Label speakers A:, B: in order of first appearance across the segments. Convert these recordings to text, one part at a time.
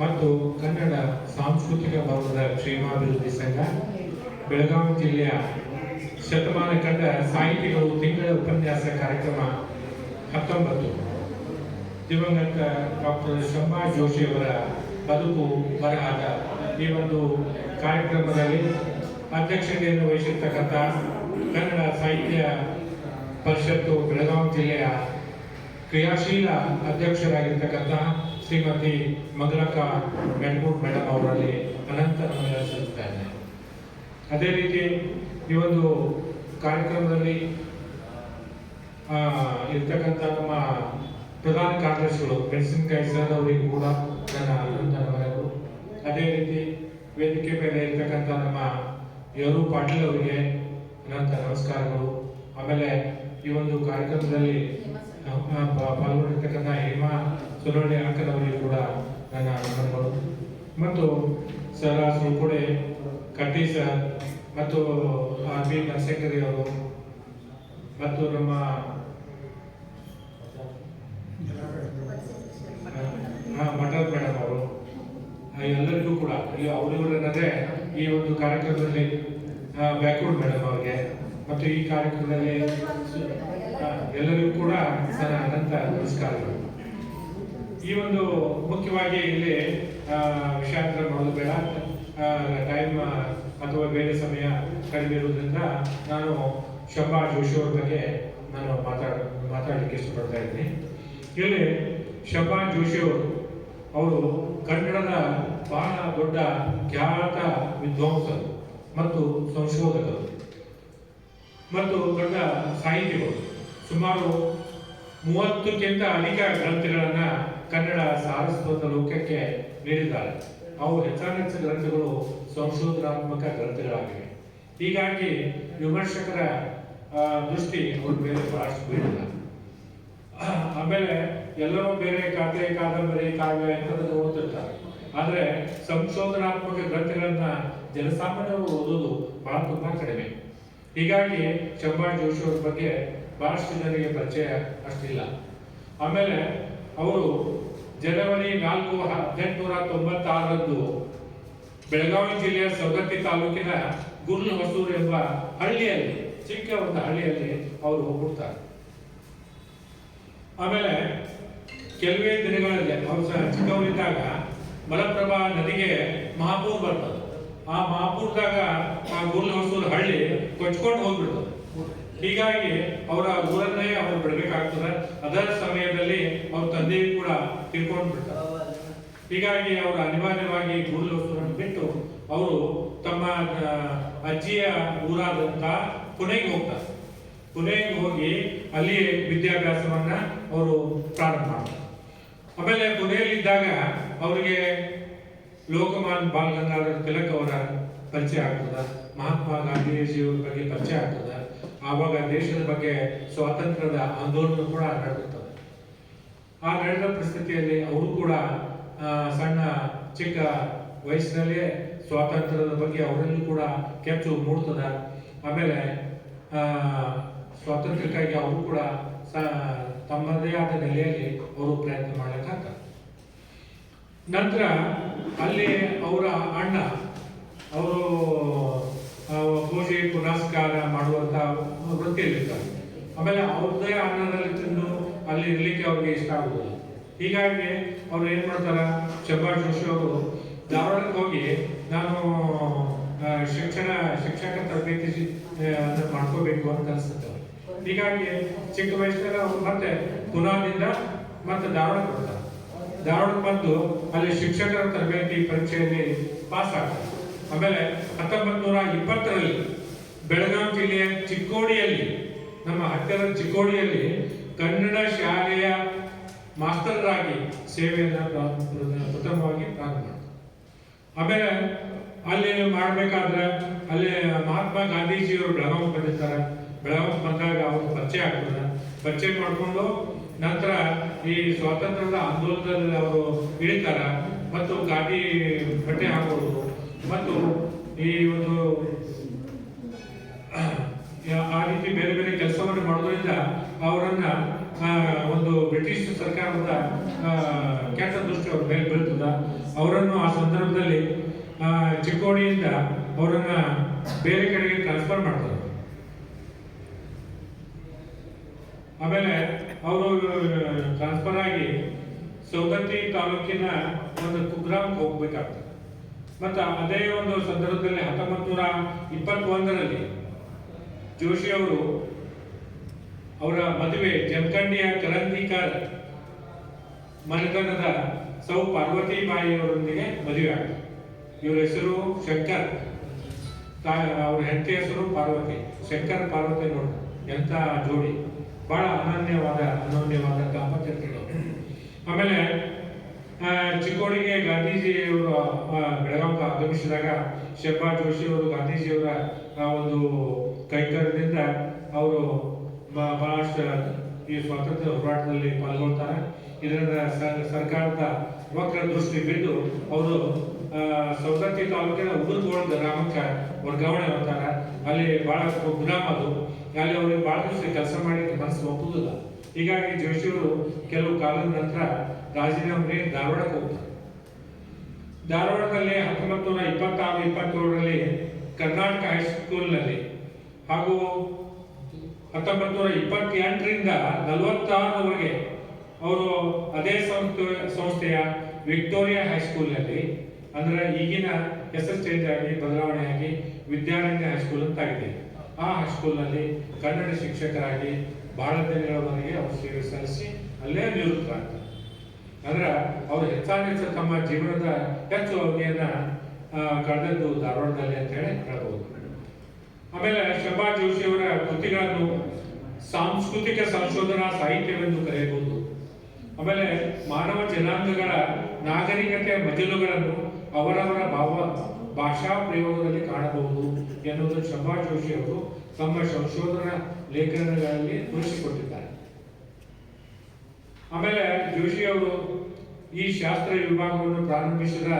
A: ಮತ್ತು ಕನ್ನಡ ಸಾಂಸ್ಕೃತಿಕ ಭವನದ ಕ್ಷೇಮಾಭಿವೃದ್ಧಿ ಸಂಘ, ಬೆಳಗಾವಿ ಜಿಲ್ಲೆಯ ಶತಮಾನ ಕಂಡ ಸಾಹಿತಿಗಳು ತಿಂಗಳ ಉಪನ್ಯಾಸ ಕಾರ್ಯಕ್ರಮ ಹತ್ತೊಂಬತ್ತು. ದಿವಂಗತ ಡಾಕ್ಟರ್ ಶಂಭಾ ಜೋಶಿಯವರ ಬದುಕು ಬರಹದ ಈ ಒಂದು ಕಾರ್ಯಕ್ರಮದಲ್ಲಿ ಅಧ್ಯಕ್ಷತೆಯನ್ನು ವಹಿಸಿರ್ತಕ್ಕಂಥ ಕನ್ನಡ ಸಾಹಿತ್ಯ ಪರಿಷತ್ತು ಬೆಳಗಾವಿ ಜಿಲ್ಲೆಯ ಕ್ರಿಯಾಶೀಲ ಅಧ್ಯಕ್ಷರಾಗಿರ್ತಕ್ಕಂಥ ಶ್ರೀಮತಿ ಮಗರಕ ಮೆಣಗೂರ್ ಮೇಡಮ್ ಅವರಲ್ಲಿ ಅನಂತ ನಮನ ಅದೇ ರೀತಿ ಈ ಒಂದು ಕಾರ್ಯಕ್ರಮದಲ್ಲಿ ಇರ್ತಕ್ಕಂಥ ನಮ್ಮ ಪ್ರಧಾನ ಕಾರ್ಯದರ್ಶಿಗಳು ಮೆಣಸಿನಕಾಯಿ ಸರ್ ಅವರಿಗೂ ಕೂಡ ನನ್ನ ಅನಂತ ನಮನಗಳು. ಅದೇ ರೀತಿ ವೇದಿಕೆ ಮೇಲೆ ಇರ್ತಕ್ಕಂಥ ನಮ್ಮ ಯರು ಪಾಟೀಲ್ ಅವರಿಗೆ ಅನಂತ ನಮಸ್ಕಾರಗಳು. ಆಮೇಲೆ ಈ ಒಂದು ಕಾರ್ಯಕ್ರಮದಲ್ಲಿ ಪಾಲ್ಗೊಂಡಿರ್ತಕ್ಕಂಥ ಹೇಮಾ ಸುಲೋಣಿ ಅಂಕದವರಿಗೂ ಕೂಡ ನನ್ನ ಅಭಿನಂದನೆಗಳು. ಮತ್ತು ಸರ್ ಸುಳ್ಕೊಡೆ ಕಟ್ಟಿ ಸರ್ ಮತ್ತು ಆರ್ ಬಿ ಅವರು ಮತ್ತು ನಮ್ಮ ಮಠದ್ ಮೇಡಮ್ ಅವರು ಎಲ್ಲರಿಗೂ ಕೂಡ ಏನಂದರೆ ಈ ಒಂದು ಕಾರ್ಯಕ್ರಮದಲ್ಲಿ ಬ್ಯಾಕ್ವರ್ಡ್ ಮೇಡಮ್ ಅವರಿಗೆ. ಮತ್ತು ಈ ಕಾರ್ಯಕ್ರಮದಲ್ಲಿ ಎಲ್ಲರಿಗೂ ಕೂಡ ನನ್ನ ಅನಂತ ನಮಸ್ಕಾರಗಳು. ಈ ಒಂದು ಮುಖ್ಯವಾಗಿ ಇಲ್ಲಿ ಆ, ವಿಷಯಾಂತರ ಮಾಡೋದು ಬೇಡ. ಟೈಮ್ ಅಥವಾ ಬೇರೆ ಸಮಯ ಕಡಿಮೆ ಇರುವುದರಿಂದ ನಾನು ಶಂಭಾ ಜೋಶಿ ಅವ್ರ ಬಗ್ಗೆ ನಾನು ಮಾತಾಡ ಮಾತಾಡಲಿಕ್ಕೆ ಇಷ್ಟಪಡ್ತಾ ಇದ್ದೀನಿ. ಇಲ್ಲಿ ಶಂಭಾ ಜೋಶಿ ಅವರು ಅವರು ಕನ್ನಡದ ಬಹಳ ದೊಡ್ಡ ಖ್ಯಾತ ವಿದ್ವಾಂಸರು ಮತ್ತು ಸಂಶೋಧಕರು ಮತ್ತು ದೊಡ್ಡ ಸಾಹಿತಿಗಳು. ಸುಮಾರು ಮೂವತ್ತಕ್ಕಿಂತ ಅಧಿಕ ಗ್ರಂಥಗಳನ್ನ ಕನ್ನಡ ಸಾರಸ್ವತ ಲೋಕಕ್ಕೆ ನೀಡಿದ್ದಾರೆ. ಅವು ಹೆಚ್ಚಾನೆಚ್ಚು ಗ್ರಂಥಗಳು ಸಂಶೋಧನಾತ್ಮಕ ಗ್ರಂಥಗಳಾಗಿವೆ. ಹೀಗಾಗಿ ವಿಮರ್ಶಕರ ದೃಷ್ಟಿ ಅವ್ರ ಮೇಲೆ ಬಹಳಷ್ಟು ಬೀಳಿಲ್ಲ. ಆಮೇಲೆ ಎಲ್ಲರೂ ಬೇರೆ ಕಾವ್ಯ, ಕಾದಂಬರಿ, ಕಾವ್ಯ ಇಂಥದ್ದನ್ನು ಓದ್ತಿರ್ತಾರೆ. ಆದರೆ ಸಂಶೋಧನಾತ್ಮಕ ಗ್ರಂಥಗಳನ್ನ ಜನಸಾಮಾನ್ಯರು ಓದೋದು ಬಹಳ ತುಂಬಾ ಕಡಿಮೆ. ಹೀಗಾಗಿ ಚಂಬಾ ಜೋಶಿ ಅವ್ರ ಬಗ್ಗೆ ಬಹಳಷ್ಟು ಜನರಿಗೆ ಪರಿಚಯ ಅಷ್ಟಿಲ್ಲ. ಆಮೇಲೆ ಅವರು ಜನವರಿ ನಾಲ್ಕು ಹದಿನೆಂಟುನೂರ ತೊಂಬತ್ತಾರರಂದು ಬೆಳಗಾವಿ ಜಿಲ್ಲೆಯ ಸವದತ್ತಿ ತಾಲೂಕಿನ ಗುರ್ಲ್ ಹೊಸೂರು ಎಂಬ ಹಳ್ಳಿಯಲ್ಲಿ ಚಿಕ್ಕ ಒಂದು ಹಳ್ಳಿಯಲ್ಲಿ ಅವರು ಹೋಗ್ಬಿಡ್ತಾರೆ. ಆಮೇಲೆ ಕೆಲವೇ ದಿನಗಳಲ್ಲಿ, ಅವರು ಸಹ ಚಿಕ್ಕವರಿದ್ದಾಗ ಮಲಪ್ರಭಾ ನದಿಗೆ ಮಹಾಪೂರ್ ಬರ್ತದೆ. ಆ ಮಹಾಪೂರ್ದಾಗ ಆ ಗುರ್ಲ್ ಹೊಸೂರು ಹಳ್ಳಿ ಕೊಚ್ಕೊಂಡು ಹೋಗ್ಬಿಡ್ತದೆ. ಹೀಗಾಗಿ ಅವರ ಊರನ್ನೇ ಅವರು ಬಿಡಬೇಕಾಗ್ತದೆ. ಅದರ ಸಮಯದಲ್ಲಿ ಅವ್ರ ತಂದೆ ಕೂಡ ತಿಳ್ಕೊಂಡು ಬಿಡ್ತಾರೆ ಹೀಗಾಗಿ ಅವರು ಅನಿವಾರ್ಯವಾಗಿ ಗುರುಲ್ ಬಿಟ್ಟು ಅವರು ತಮ್ಮ ಅಜ್ಜಿಯ ಊರಾದಂತ ಪುಣೆಗೆ ಹೋಗ್ತಾರೆ. ಪುಣೆಗೆ ಹೋಗಿ ಅಲ್ಲಿ ವಿದ್ಯಾಭ್ಯಾಸವನ್ನ ಅವರು ಪ್ರಾರಂಭ ಮಾಡ್ತಾರೆ. ಆಮೇಲೆ ಪುಣೆಯಲ್ಲಿದ್ದಾಗ ಅವರಿಗೆ ಲೋಕಮಾನ್ ಬಾಲ್ ಗಂಗಾಧರ ತಿಲಕ್ ಅವರ ಪರಿಚಯ ಆಗ್ತದ. ಮಹಾತ್ಮ ಗಾಂಧೀಜಿಯವರ ಬಗ್ಗೆ ಪರಿಚಯ ಆಗ್ತದ. ಆವಾಗ ದೇಶದ ಬಗ್ಗೆ ಸ್ವಾತಂತ್ರ್ಯದ ಆಂದೋಲನ ಕೂಡ ನಡೆಯುತ್ತದೆ. ಆ ನಡೆದ ಪರಿಸ್ಥಿತಿಯಲ್ಲಿ ಅವರು ಕೂಡ ಸಣ್ಣ, ಚಿಕ್ಕ ವಯಸ್ಸಿನಲ್ಲೇ ಸ್ವಾತಂತ್ರ್ಯದ ಬಗ್ಗೆ ಅವರಲ್ಲೂ ಕೂಡ ಕೆಚ್ಚು ಮೂಡ್ತದ. ಆಮೇಲೆ ಸ್ವಾತಂತ್ರ್ಯಕ್ಕಾಗಿ ಅವರು ಕೂಡ ತಮ್ಮದೇ ಆದ ನೆಲೆಯಲ್ಲಿ ಅವರು ಪ್ರಯತ್ನ ಮಾಡ್ಲಿಕ್ಕಾಗ್ತದೆ. ನಂತರ ಅಲ್ಲಿ ಅವರ ಅಣ್ಣ, ಅವರು ಪೂಜೆ ಪುನಸ್ಕಾರ ಮಾಡುವಂತ ವೃತ್ತಿಯಲ್ಲಿರ್ತಾರೆ. ಆಮೇಲೆ ಅವ್ರದ್ದೇ ಅನ್ನದಲ್ಲಿ ತಿಂದು ಅಲ್ಲಿ ಇರ್ಲಿಕ್ಕೆ ಅವ್ರಿಗೆ ಇಷ್ಟ ಆಗುದಿಲ್ಲ. ಹೀಗಾಗಿ ಅವ್ರು ಏನ್ ಮಾಡ್ತಾರ ಶಂಭಾ ಜೋಶಿ ಅವರು ಧಾರವಾಡಕ್ಕೆ ಹೋಗಿ ನಾನು ಶಿಕ್ಷಣ, ಶಿಕ್ಷಕ ತರಬೇತಿ ಮಾಡ್ಕೋಬೇಕು ಅಂತ ಅನ್ಸುತ್ತೆ ಹೀಗಾಗಿ ಚಿಕ್ಕ ವಯಸ್ಸಿನ ಮತ್ತೆ ಪುನಾದಿಂದ ಮತ್ತೆ ಧಾರವಾಡಕ್ಕೆ ಬರ್ತಾರೆ. ಧಾರವಾಡಕ್ಕೆ ಬಂದು ಅಲ್ಲಿ ಶಿಕ್ಷಕರ ತರಬೇತಿ ಪರೀಕ್ಷೆಯಲ್ಲಿ ಪಾಸ್ ಆಗ್ತಾರೆ ಆಮೇಲೆ ಹತ್ತೊಂಬತ್ತು ನೂರ ಇಪ್ಪತ್ತರಲ್ಲಿ ಬೆಳಗಾವಿ ಜಿಲ್ಲೆಯ ಚಿಕ್ಕೋಡಿಯಲ್ಲಿ, ನಮ್ಮ ಹತ್ತಿರದ ಚಿಕ್ಕೋಡಿಯಲ್ಲಿ ಕನ್ನಡ ಶಾಲೆಯ ಮಾಸ್ತರರಾಗಿ ಸೇವೆಯನ್ನು ಪ್ರಥಮವಾಗಿ ಪ್ರಾರಂಭ ಆಮೇಲೆ ಅಲ್ಲಿ ಮಾಡಬೇಕಾದ್ರೆ ಅಲ್ಲಿ ಮಹಾತ್ಮ ಗಾಂಧೀಜಿಯವರು ಬೆಳಗಾವಿ ಬಂದಿರ್ತಾರೆ. ಬೆಳಗಾವಿ ಬಂದಾಗ ಅವರು ಪರಿಚಯ ಆಗ್ತದೆ ಪರಿಚಯ ಮಾಡಿಕೊಂಡು ನಂತರ ಈ ಸ್ವಾತಂತ್ರ್ಯದ ಆಂದೋಲನದಲ್ಲಿ ಅವರು ಇಳಿತಾರೆ. ಮತ್ತು ಗಾಡಿ ಬಟ್ಟೆ ಹಾಕೋದು ಮತ್ತು ಈ ಒಂದು, ಆ ರೀತಿ ಬೇರೆ ಬೇರೆ ಕೆಲಸವನ್ನು ಮಾಡೋದ್ರಿಂದ ಅವರನ್ನ ಒಂದು ಬ್ರಿಟಿಷ್ ಸರ್ಕಾರದ ಕೆಟ್ಟ ದೃಷ್ಟಿ ಅವ್ರ ಮೇಲೆ ಬೀಳ್ತದ. ಅವರನ್ನು ಆ ಸಂದರ್ಭದಲ್ಲಿ ಚಿಕ್ಕೋಡಿಯಿಂದ ಅವರನ್ನ ಬೇರೆ ಕಡೆಗೆ ಟ್ರಾನ್ಸ್ಫರ್ ಮಾಡ್ತಾರೆ ಆಮೇಲೆ ಅವರು ಟ್ರಾನ್ಸ್ಫರ್ ಆಗಿ ಸೌಗತ್ತಿ ತಾಲೂಕಿನ ಒಂದು ಕುಗ್ರಾಮ್ಗೆ ಹೋಗ್ಬೇಕಾಗ್ತದೆ. ಮತ್ತು ಅದೇ ಒಂದು ಸಂದರ್ಭದಲ್ಲಿ ಹತ್ತೊಂಬತ್ತು ನೂರ ಇಪ್ಪತ್ತೊಂದರಲ್ಲಿ ಜೋಶಿ ಅವರು ಅವರ ಮದುವೆ ಜಮಖಂಡಿಯ ಕರಂದಿಕಾರ ಮನೆತನದ ಸೌ ಪಾರ್ವತಿ ಬಾಯಿಯವರೊಂದಿಗೆ ಮದುವೆ ಆಗ್ತದೆ ಇವರ ಹೆಸರು ಶಂಕರ್. ಅವ್ರ ಹೆಂಡತಿ ಹೆಸರು ಪಾರ್ವತಿ. ಶಂಕರ್ ಪಾರ್ವತಿ ನೋಡು, ಎಂಥ ಜೋಡಿ. ಬಹಳ ಅನನ್ಯವಾದ ಅನನ್ಯವಾದ ದಾಂಪತ್ಯಗಳು ಆಮೇಲೆ ಚಿಕ್ಕೋಡಿಗೆ ಗಾಂಧೀಜಿಯವರು ಬೆಳಗಾವಿಗೆ ಆಗಮಿಸಿದಾಗ ಶೆಬ್ಬಾ ಜೋಶಿ ಅವರು ಗಾಂಧೀಜಿಯವರ ಒಂದು ಕೈಕರ್ಯದಿಂದ ಅವರು ಬಹಳಷ್ಟು, ಈ ಸ್ವಾತಂತ್ರ್ಯ ಹೋರಾಟದಲ್ಲಿ ಪಾಲ್ಗೊಳ್ತಾರೆ. ಇದರಿಂದ ಸರ್ಕಾರದ ವಕ್ರ ದೃಷ್ಟಿ ಬಿದ್ದು ಅವರು ಸವದತ್ತಿ ತಾಲೂಕಿನ ಉಗುರ್ಗೋಳ್ ಗ್ರಾಮಕ್ಕೆ ವರ್ಗಾವಣೆ ಮಾಡ್ತಾರೆ ಅಲ್ಲಿ ಬಹಳ ಗ್ರಾಮ ಅದು. ಅಲ್ಲಿ ಅವ್ರಿಗೆ ಬಹಳ ದಿವಸ ಕೆಲಸ ಮಾಡಿ ಮನಸ್ಸು ಒಪ್ಪುದಿಲ್ಲ ಹೀಗಾಗಿ ಜೋಶಿಯವರು ಕೆಲವು ಕಾಲದ ನಂತರ ರಾಜೀನಾಮೆ ಧಾರವಾಡಕ್ಕೆ ಹೋಗ್ತಾರೆ. ಧಾರವಾಡದಲ್ಲಿ ಹತ್ತೊಂಬತ್ತು ನೂರ ಇಪ್ಪತ್ತಾರು, ಇಪ್ಪತ್ತೇಳರಲ್ಲಿ ಕರ್ನಾಟಕ ಹೈಸ್ಕೂಲ್ನಲ್ಲಿ ಹಾಗೂ ಹತ್ತೊಂಬತ್ತು ನೂರ ಇಪ್ಪತ್ತೆಂಟರಿಂದ ನಲವತ್ತಾರರವರೆಗೆ ಅವರು ಅದೇ ಸಂಸ್ಥೆ, ಸಂಸ್ಥೆಯ ವಿಕ್ಟೋರಿಯಾ ಹೈಸ್ಕೂಲ್ನಲ್ಲಿ ಅಂದ್ರೆ ಈಗಿನ ಹೆಸರು ಚೇಂಜ್ ಆಗಿ ಬದಲಾವಣೆಯಾಗಿ ವಿದ್ಯಾರಣ್ಯ ಹೈಸ್ಕೂಲ್ ಅಂತ ಆಗಿದೆ. ಆ ಹೈಸ್ಕೂಲ್ನಲ್ಲಿ ಕನ್ನಡ ಶಿಕ್ಷಕರಾಗಿ ಬಹಳ ದಿನಗಳವರೆಗೆ ಅವರು ಸೇವೆ ಸಲ್ಲಿಸಿ ಅಲ್ಲೇ ನಿವೃತ್ತರಾಗ್ತಾರೆ ಅಂದ್ರೆ ಅವರು ಹೆಚ್ಚಾನೆಚ್ಚು ತಮ್ಮ ಜೀವನದ ಹೆಚ್ಚು ಅವಧಿಯನ್ನ ಕಳೆದದ್ದು ಧಾರವಾಡದಲ್ಲಿ ಅಂತ ಹೇಳಿ ಹೇಳ್ಬೋದು. ಆಮೇಲೆ ಜೋಶಿ ಅವರ ಕೃತಿಗಳನ್ನು ಸಾಂಸ್ಕೃತಿಕ ಸಂಶೋಧನಾ ಸಾಹಿತ್ಯವೆಂದು ಕರೆಯಬಹುದು. ಆಮೇಲೆ ಮಾನವ ಜನಾಂಗಗಳ ನಾಗರಿಕತೆಯ ಮಜಲುಗಳನ್ನು ಅವರವರ ಭಾವ, ಭಾಷಾ ಪ್ರಯೋಗದಲ್ಲಿ ಕಾಣಬಹುದು ಎನ್ನುವುದು ಶಬಾ ಜೋಶಿ ಅವರು ತಮ್ಮ ಸಂಶೋಧನಾ ಲೇಖನಗಳಲ್ಲಿ ತೋರಿಸಿಕೊಟ್ಟಿದ್ದಾರೆ. ಆಮೇಲೆ ಜೋಶಿ ಅವರು ಈ ಶಾಸ್ತ್ರ ವಿಭಾಗವನ್ನು ಪ್ರಾರಂಭಿಸಿದ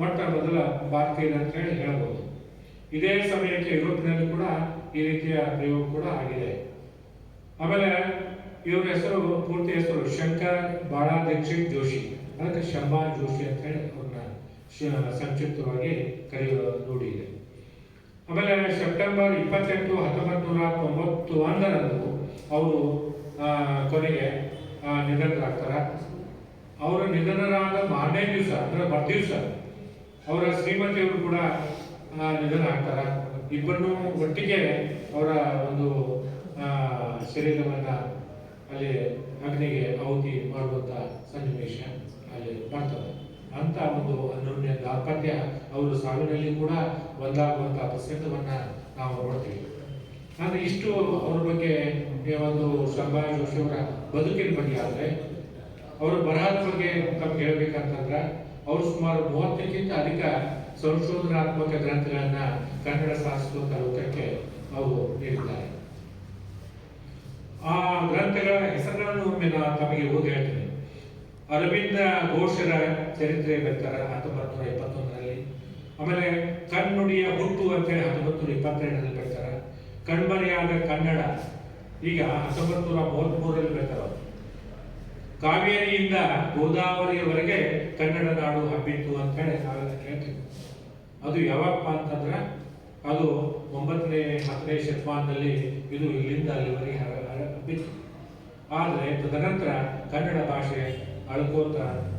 A: ಮೊಟ್ಟ ಮೊದಲ ಭಾರತೀಯರು ಅಂತ ಹೇಳಿ ಹೇಳಬಹುದು. ಇದೇ ಸಮಯಕ್ಕೆ ಯುರೋಪ್ನಲ್ಲಿ ಕೂಡ ಈ ರೀತಿಯ ಪ್ರಯೋಗ ಕೂಡ ಆಗಿದೆ. ಆಮೇಲೆ ಇವರ ಹೆಸರು, ಪೂರ್ತಿ ಹೆಸರು ಶಂಕರ್ ಬಾಳಾ ದೀಕ್ಷಿತ್ ಜೋಶಿ. ಅದಕ್ಕೆ ಶಂಬಾ ಜೋಶಿ ಅಂತ ಹೇಳಿ ಅವ್ರನ್ನ ಸಂಕ್ಷಿಪ್ತವಾಗಿ ಕರೆಯುವ ರೂಢಿ ಇದೆ. ಆಮೇಲೆ ಸೆಪ್ಟೆಂಬರ್ ಇಪ್ಪತ್ತೆಂಟು ಹತ್ತೊಂಬತ್ತು ನೂರ ತೊಂಬತ್ತು ಒಂದರಂದು ಅವರು ಕೊನೆಗೆ ನಿಧನರಾಗ್ತಾರೆ. ಅವರ ನಿಧನರಾದ ಮಾರನೇ ದಿವಸ, ಅಂದರೆ ಬರ್ದಿವಸ ಅವರ ಶ್ರೀಮತಿಯವರು ಕೂಡ ನಿಧನ ಆಗ್ತಾರೆ ಇಬ್ಬರನ್ನು ಒಟ್ಟಿಗೆ ಅವರ ಒಂದು ಶರೀರವನ್ನ ಅಲ್ಲಿ ಅಗ್ನಿಗೆ ಆಹುತಿ ಮಾಡುವಂಥ ಸನ್ನಿವೇಶ ಅಲ್ಲಿ ಬರ್ತದೆ ಅಂತ ಒಂದು ಅನ್ಯೋನ್ಯ ದಾಂಪತ್ಯ ಅವರು ಸಾವಿನಲ್ಲಿ ಕೂಡ ಒಂದಾಗುವಂತಹ ಪ್ರಸಂಗವನ್ನ ನಾವು ನೋಡ್ತೀವಿ. ನಾನು ಇಷ್ಟು ಅವ್ರ ಬಗ್ಗೆ ಒಂದು ಶಂಭಾ ಜೋಶಿ ಅವರ ಬದುಕಿನ ಬಗ್ಗೆ ಆದ್ರೆ, ಅವರ ಬರಹದ ಬಗ್ಗೆ ತಮ್ಗೆ ಹೇಳ್ಬೇಕಂತಂದ್ರೆ, ಅವರು ಸುಮಾರು ಮೂವತ್ತಕ್ಕಿಂತ ಅಧಿಕ ಸಂಶೋಧನಾತ್ಮಕ ಗ್ರಂಥಗಳನ್ನ ಕನ್ನಡ ಸಾಹಿತ್ಯ ಲೋಕಕ್ಕೆ ಅವರು ನೀಡಿದ್ದಾರೆ. ಆ ಗ್ರಂಥಗಳ ಹೆಸರುಗಳನ್ನು ಒಮ್ಮೆ ನಾನು ತಮಗೆ ಓದಿ ಹೇಳ್ತೀನಿ. ಅರವಿಂದ ಘೋಷರ ಚರಿತ್ರೆ ಬರ್ತಾರೆ ಹತ್ತೊಂಬತ್ತು ನೂರ ಇಪ್ಪತ್ತೊಂದರಲ್ಲಿ ಆಮೇಲೆ ಕಣ್ಣುಡಿಯ ಹುಟ್ಟು ಅಂತೇಳಿ ಹತ್ತೊಂಬತ್ತು ನೂರ ಇಪ್ಪತ್ತೆರಡರಲ್ಲಿ ಬರ್ತಾರೆ ಕಣ್ಮರೆಯಾದ ಕನ್ನಡ, ಈಗ ಹತ್ತೊಂಬತ್ತು ನೂರ ಮೂವತ್ತ್ಮೂರರಲ್ಲಿ ಬರ್ತಾರೆ. ಕಾವೇರಿಯಿಂದ ಗೋದಾವರಿಯವರೆಗೆ ಕನ್ನಡ ನಾಡು ಹಬ್ಬಿತ್ತು ಅಂತ ಹೇಳಿ ನಾವೆಲ್ಲ ಕೇಳ್ತೀವಿ. ಅದು ಯಾವಪ್ಪ ಅಂತಂದ್ರೆ, ಅದು ಒಂಬತ್ತನೇ, ಹತ್ತನೇ ಶತಮಾನದಲ್ಲಿ ಇದು ಇಲ್ಲಿಂದ ಅಲ್ಲಿವರೆಗೆ ಹಬ್ಬಿತ್ತು. ಆದರೆ ತದನಂತರ ಕನ್ನಡ ಭಾಷೆ ಅಳ್ಕೋತ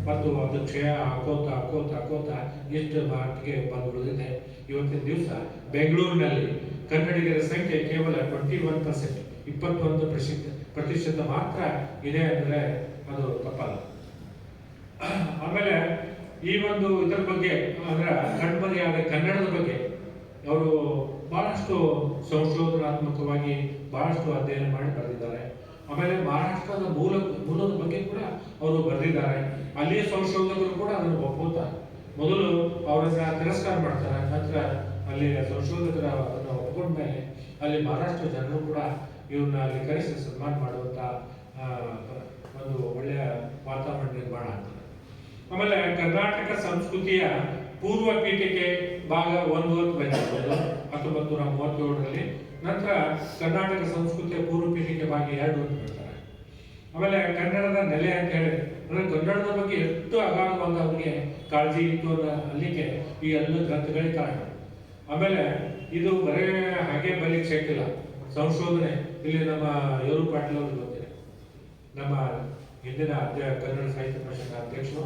A: ಮತ್ತು ಅದು ಕ್ಷಯ ಹಾಕೋತ ಹಾಕೋತ ಹಾಕೋತ ಇಷ್ಟು ಮಾರ್ಟ್ಗೆ ಬಂದು ಉಳಿದಿದೆ ಇವತ್ತಿನ ದಿವಸ ಬೆಂಗಳೂರಿನಲ್ಲಿ ಕನ್ನಡಿಗರ ಸಂಖ್ಯೆ ಕೇವಲ ಟ್ವೆಂಟಿ ಒನ್ ಪರ್ಸೆಂಟ್ ಇಪ್ಪತ್ತೊಂದು ಪ್ರತಿಶತ ಪ್ರತಿಶತ ಮಾತ್ರ ಇದೆ ಅಂದರೆ ಅದು ತಪ್ಪಲ್ಲ. ಆಮೇಲೆ ಈ ಒಂದು ಇದರ ಬಗ್ಗೆ, ಅಂದ್ರೆ ಕಣ್ಮರೆಯಾದ ಕನ್ನಡದ ಬಗ್ಗೆ, ಅವರು ಬಹಳಷ್ಟು ಸಂಶೋಧನಾತ್ಮಕವಾಗಿ ಬಹಳಷ್ಟು ಅಧ್ಯಯನ ಮಾಡಿ ಬರೆದಿದ್ದಾರೆ. ಆಮೇಲೆ ಮಹಾರಾಷ್ಟ್ರದ ಮೂಲ ಮೂಲದ ಬಗ್ಗೆ ಕೂಡ ಅವರು ಬರೆದಿದ್ದಾರೆ. ಅಲ್ಲಿಯ ಸಂಶೋಧಕರು ಕೂಡ ಅದನ್ನು ಒಪ್ಪುತ್ತಾರೆ. ಮೊದಲು ಅವರನ್ನ ತಿರಸ್ಕಾರ ಮಾಡ್ತಾರೆ. ನಂತರ ಅಲ್ಲಿ ಸಂಶೋಧಕರ ಅದನ್ನು ಒಪ್ಕೊಂಡ ಮೇಲೆ ಅಲ್ಲಿ ಮಹಾರಾಷ್ಟ್ರ ಜನರು ಕೂಡ ಇವ್ರನ್ನ ಅಲ್ಲಿ ಕರೆಸಿ ಸನ್ಮಾನ ಮಾಡುವಂತ ಒಂದು ಒಳ್ಳೆಯ ವಾತಾವರಣ ನಿರ್ಮಾಣ ಆಗ್ತದೆ. ಆಮೇಲೆ ಕರ್ನಾಟಕ ಸಂಸ್ಕೃತಿಯ ಪೂರ್ವ ಪೀಠಿಕೆ ಭಾಗ ಒಂದು ಅಂತ ಹತ್ತೊಂಬತ್ತು ನೂರ ಮೂವತ್ತೇಳರಲ್ಲಿ ನಂತರ ಕರ್ನಾಟಕ ಸಂಸ್ಕೃತಿಯ ಪೂರ್ವ ಪೀಠಿಕೆ ಭಾಗ ಎರಡು ಅಂತ ಹೇಳ್ತಾರೆ. ಆಮೇಲೆ ಕನ್ನಡದ ನೆಲೆ ಅಂತ ಹೇಳಿ ಅಂದ್ರೆ ಕನ್ನಡದ ಬಗ್ಗೆ ಎಷ್ಟು ಅಗಾಧವಾದ ಅವರಿಗೆ ಕಾಳಜಿ ಇತ್ತು ಅನ್ನೋ ಅಲ್ಲಿಗೆ ಈ ಎಲ್ಲ ಗ್ರಂಥಗಳೇ ಕಾರಣ. ಆಮೇಲೆ ಇದು ಬರೇ ಹಾಗೆ ಬಲಿಕ್ ಕ್ಷೇತ್ರ ಸಂಶೋಧನೆ, ಇಲ್ಲಿ ನಮ್ಮ ಯೋರು ಪಾಟೀಲ್ ಅವರು ಗೊತ್ತಿದೆ. ನಮ್ಮ ಹಿಂದಿನ ಅಧ್ಯ, ಕನ್ನಡ ಸಾಹಿತ್ಯ ಪರಿಷತ್ ಅಧ್ಯಕ್ಷರು,